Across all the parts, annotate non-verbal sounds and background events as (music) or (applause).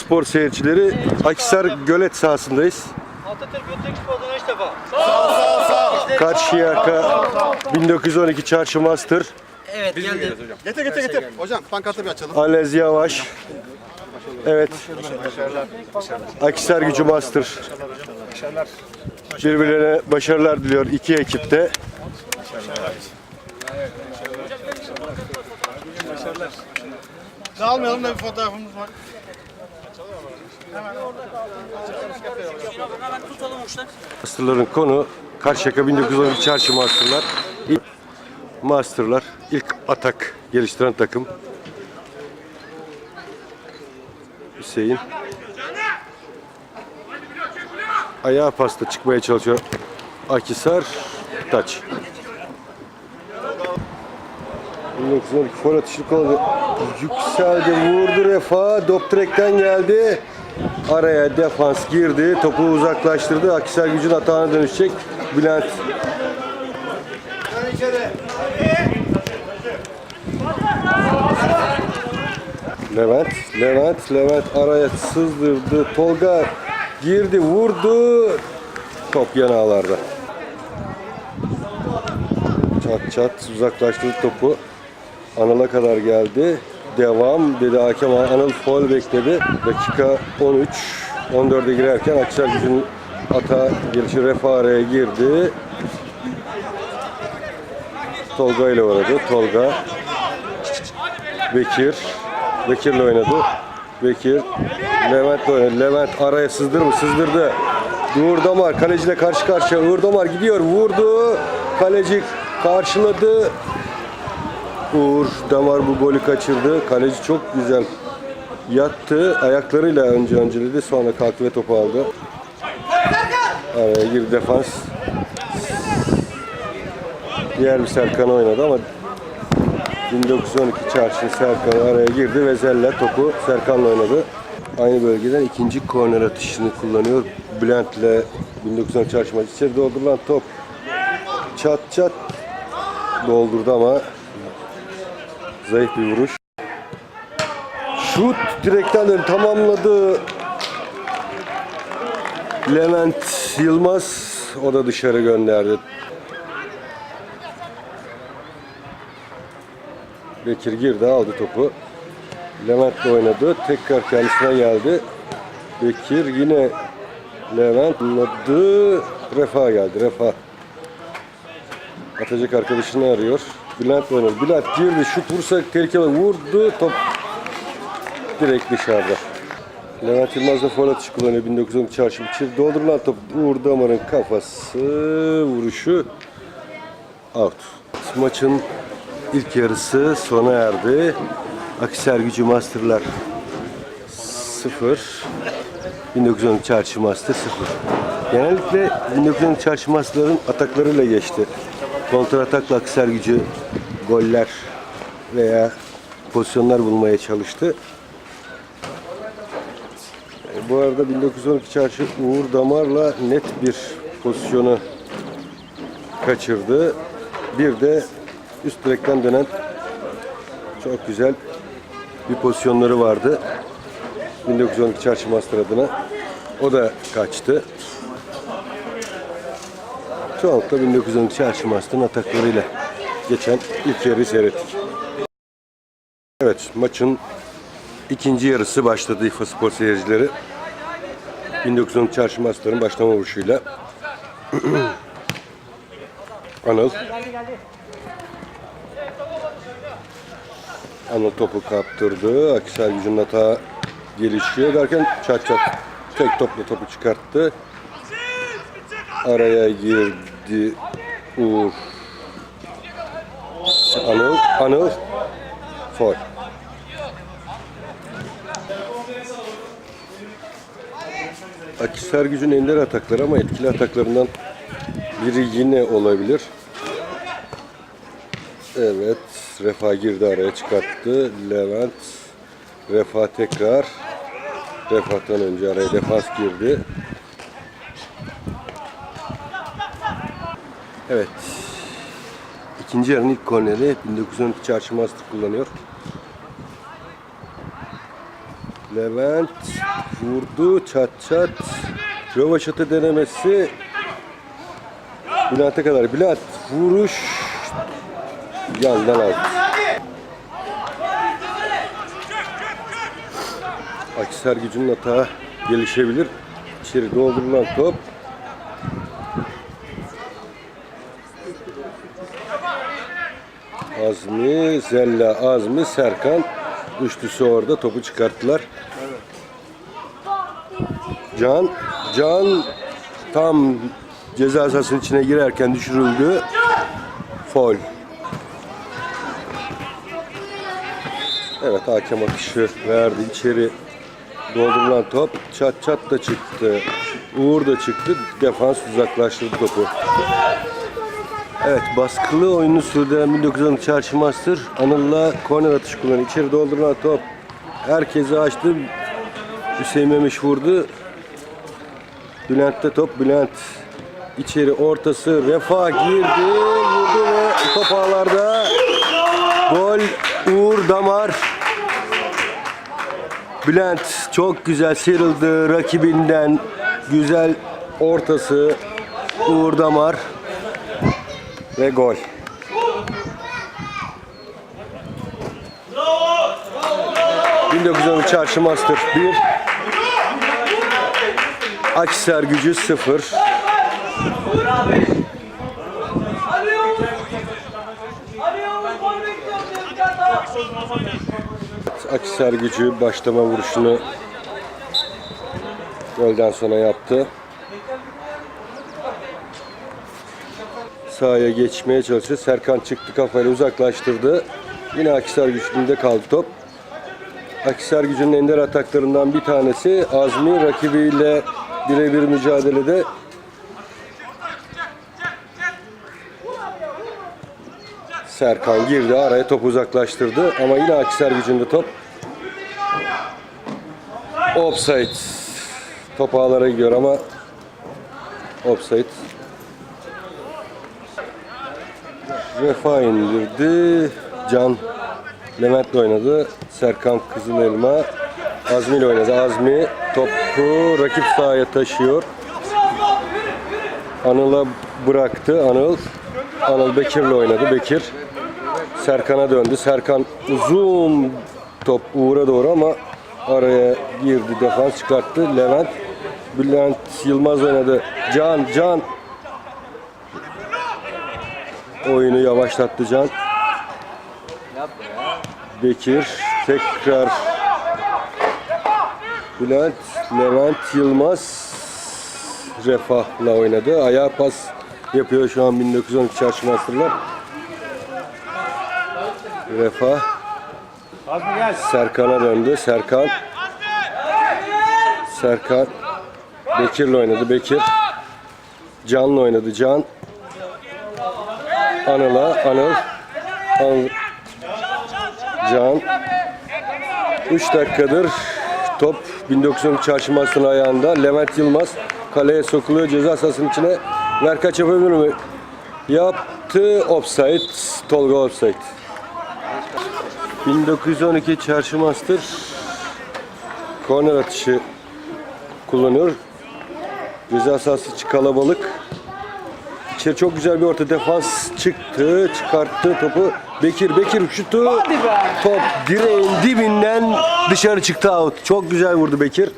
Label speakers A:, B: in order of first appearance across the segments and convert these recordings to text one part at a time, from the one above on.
A: Spor seyircileri Akhisar Gölet sahasındayız.
B: Atatürk Götürk Spor'dan üç defa.
A: Karşıyaka 1912 Çarşı Master.
B: Evet geldi.
C: Getir getir getir. Hocam pankartı bir açalım.
A: Alez Yavaş. Evet. Akhisar Gücü Master. Birbirlerine başarılar diliyor iki ekipte.
C: Dağılmayalım da bir fotoğrafımız var.
A: Masterların konu Karşıyaka 1912 Çarşı Masterlar. İlk Masterlar ilk atak geliştiren takım. Hüseyin. Ayağa pasta çıkmaya çalışıyor. Akisar taç. 1912 fol atışı konu yükseldi vurdu refa Doptrek'ten geldi araya defans girdi topu uzaklaştırdı Akisar gücün atağına dönüşecek Bülent Levent, Levent, Levent araya sızdırdı. Tolga girdi, vurdu. Top yanağlarda. Çat çat uzaklaştırdı topu. Anıl'a kadar geldi. Devam dedi hakem. Anıl foul bekledi. Dakika 13. 14'e girerken Aksel Gücü'nün ata gelişi Refa araya girdi. Tolga ile oynadı. Tolga. Bekir. Bekir'le oynadı. Bekir. Levent'le oynadı. Levent araya sızdırır mı? Sızdırdı. Uğur Damar kaleciyle karşı karşıya. Uğur Damar gidiyor. Vurdu. Kaleci karşıladı. Uğur Damar bu golü kaçırdı. Kaleci çok güzel yattı. Ayaklarıyla önce önceledi. Sonra kalktı ve topu aldı. Araya girdi defans. Diğer bir Serkan oynadı ama 1912 çarşı Serkan araya girdi ve Zella topu Serkan'la oynadı. Aynı bölgeden ikinci korner atışını kullanıyor. Bülent'le 1912 çarşı maçı içeri doldurulan top. Çat çat doldurdu ama zayıf bir vuruş. Şut direkten tamamladı. Levent Yılmaz o da dışarı gönderdi. Bekir girdi aldı topu. Levent de oynadı. Tekrar kendisine geldi. Bekir yine Levent oynadı. Refa geldi. Refa. Atacak arkadaşını arıyor. Bülent oynadı. Bülent girdi. Şut vursa tehlikeli vurdu. Top direkt dışarıda. Levent Yılmaz da foul atışı kullanıyor. 1912 çarşı içeri doldurulan top Uğur Damar'ın kafası vuruşu out. Maçın ilk yarısı sona erdi. Akisar Gücü Masterlar 0. 1912 Çarşı Master 0. Genellikle 1912 Çarşı Masterların ataklarıyla geçti. Kontra atakla Akisar Gücü goller veya pozisyonlar bulmaya çalıştı. Yani bu arada 1912 Çarşı Uğur Damar'la net bir pozisyonu kaçırdı. Bir de üst direkten dönen çok güzel bir pozisyonları vardı. 1912 Çarşı Master adına. O da kaçtı. Çoğunlukla 1912 Çarşı Master'ın ataklarıyla geçen ilk yarıyı seyrettik. Evet maçın ikinci yarısı başladı İFA Spor seyircileri. 1912 Çarşı Master'ın başlama vuruşuyla. (clears throat) Anıl. Anıl topu kaptırdı. Akisar gücünün hata gelişiyor derken çat çat tek topla topu çıkarttı. Araya girdi Uğur. Anıl, Anıl. Foul. Akisar gücün ender atakları ama etkili ataklarından biri yine olabilir. Evet, Refa girdi araya çıkarttı. Levent, Refa tekrar. Refah'tan önce araya defans girdi. Evet. İkinci yarının ilk korneri 1912 Çarşı Master kullanıyor. Levent vurdu çat çat. Rövaşata denemesi. Bülent'e kadar. Bülent vuruş yandan aldı. Akisar gücünün hata gelişebilir. İçeri doldurulan top. Azmi, Zella, Azmi, Serkan. Üçlüsü orada topu çıkarttılar. Can, Can tam ceza sahasının içine girerken düşürüldü. Foul. Evet hakem atışı verdi. İçeri doldurulan top çat çat da çıktı. Uğur da çıktı. Defans uzaklaştırdı topu. Evet baskılı oyunu sürdüren 1912 Çarşı Master Anıl'la korner atışı kullanıyor. İçeri doldurulan top herkesi açtı. Hüseyin Memiş vurdu. Bülent'te top. Bülent içeri ortası. Refah girdi. Vurdu ve top ağlarda. Gol Uğur Damar. Bülent çok güzel sıyrıldı rakibinden. Güzel ortası. Uğur Damar. Ve gol. ...1913 Çarşı Master 1... Akhisar gücü 0... Akhisar gücü başlama vuruşunu... ...golden sonra yaptı. Sahaya geçmeye çalıştı. Serkan çıktı kafayla uzaklaştırdı. Yine Akisar gücünde kaldı top. Akisar gücünün ender ataklarından bir tanesi Azmi rakibiyle birebir mücadelede Serkan girdi araya top uzaklaştırdı ama yine Akisar gücünde top. Offside. Top ağlara gidiyor ama offside. Vefa indirdi. Can Levent'le oynadı. Serkan Kızılelma Azmi ile oynadı. Azmi topu rakip sahaya taşıyor. Anıl'a bıraktı. Anıl Anıl Bekir'le oynadı. Bekir Serkan'a döndü. Serkan uzun top Uğur'a doğru ama araya girdi. Defans çıkarttı. Levent Bülent Yılmaz oynadı. Can Can oyunu yavaşlattı Can. Bekir tekrar Bülent Levent Yılmaz Refah'la oynadı. Ayağa pas yapıyor şu an 1912 Çarşı Master'lar. Refah Serkan'a döndü. Serkan Serkan Bekir'le oynadı. Bekir Can'la oynadı. Can Anıl'a, Anıl, Anıl, Can. 3 dakikadır top 1912 Çarşı Master'ın ayağında. Levent Yılmaz kaleye sokuluyor ceza sahasının içine. Verkaç yapabilir mi? Yaptı. Offside. Tolga offside. 1912 Çarşı Master korner atışı kullanıyor. Ceza sahası kalabalık. İçeri çok güzel bir orta defans çıktı, çıkarttı topu. Bekir, Bekir şutu. Top direğin dibinden dışarı çıktı out. Çok güzel vurdu Bekir.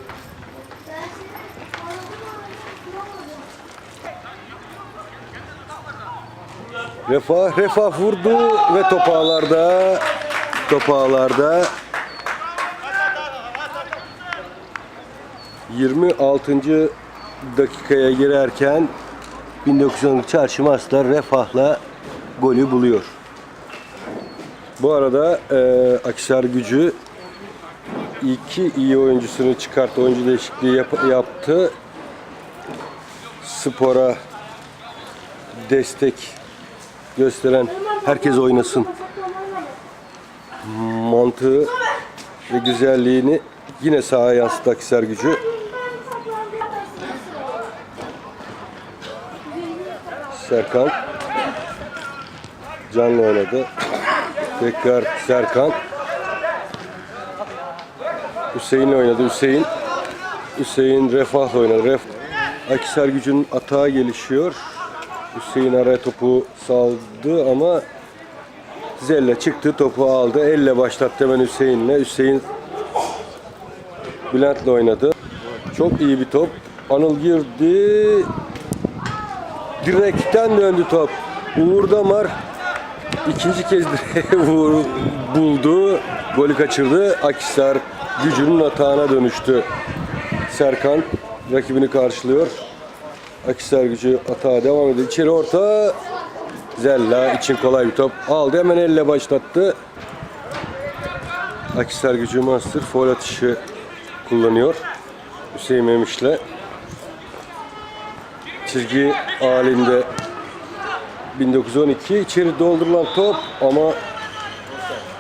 A: Refah, Refah vurdu ve top ağlarda. Top ağlarda. 26. dakikaya girerken 1912 Çarşı Master Refah'la golü buluyor. Bu arada e, Akisar Gücü iki iyi oyuncusunu çıkarttı. Oyuncu değişikliği yap- yaptı. Spora destek gösteren herkes oynasın mantığı ve güzelliğini yine sahaya yansıttı Akisar Gücü. Serkan Canlı oynadı. Tekrar Serkan Hüseyin oynadı. Hüseyin Hüseyin Refah oynadı. Ref Akisar gücünün atağa gelişiyor. Hüseyin araya topu saldı ama Zelle çıktı topu aldı. Elle başlattı hemen Hüseyin'le. Hüseyin Bülent'le oynadı. Çok iyi bir top. Anıl girdi. Direkten döndü top. Uğur Damar ikinci kez (laughs) vur, buldu. Golü kaçırdı. Akisar gücünün atağına dönüştü. Serkan rakibini karşılıyor. Akisar gücü atağa devam ediyor. İçeri orta. Zella için kolay bir top. Aldı hemen elle başlattı. Akisar gücü Master foul atışı kullanıyor. Hüseyin Memiş'le. Çizgi halinde 1912 içeri doldurulan top ama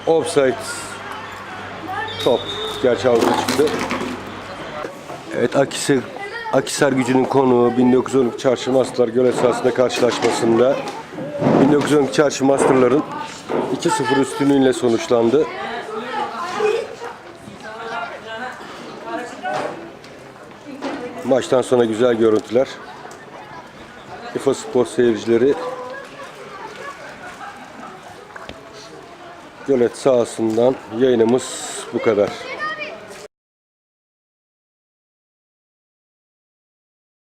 A: offside top. Gerçi avluda çıktı. Evet Akisar, Akisar gücünün konuğu 1912 Çarşı Masterlar göl sahasında karşılaşmasında 1912 Çarşı Masterların 2-0 üstünlüğüyle sonuçlandı. Maçtan sonra güzel görüntüler. İFA Spor seyircileri Gölet sahasından yayınımız bu kadar.